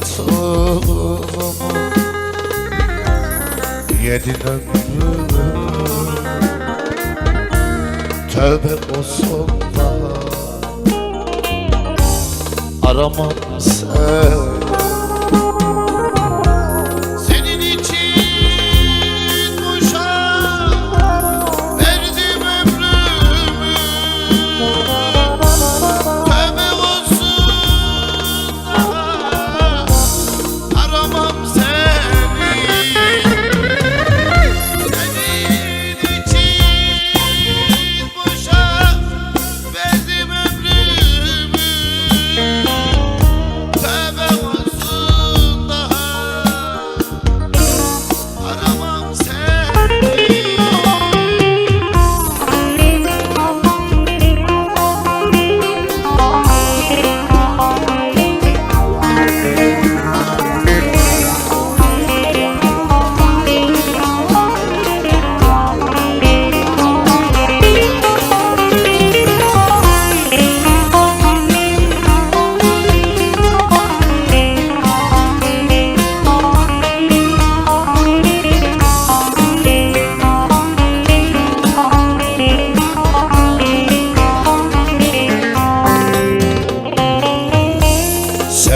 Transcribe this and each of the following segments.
yatağıma Yedin ömrümü Tövbe olsun. Da Aramam seni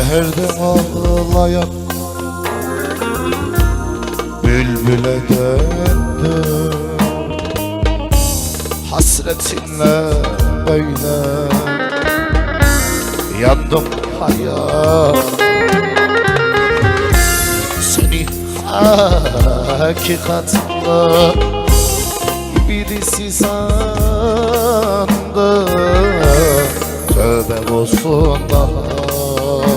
Seherde ağlayan Bülbüle döndüm Hasretinle böyle Yandım hayat. Seni hakikatla Birisi sandım Tövbe olsun daha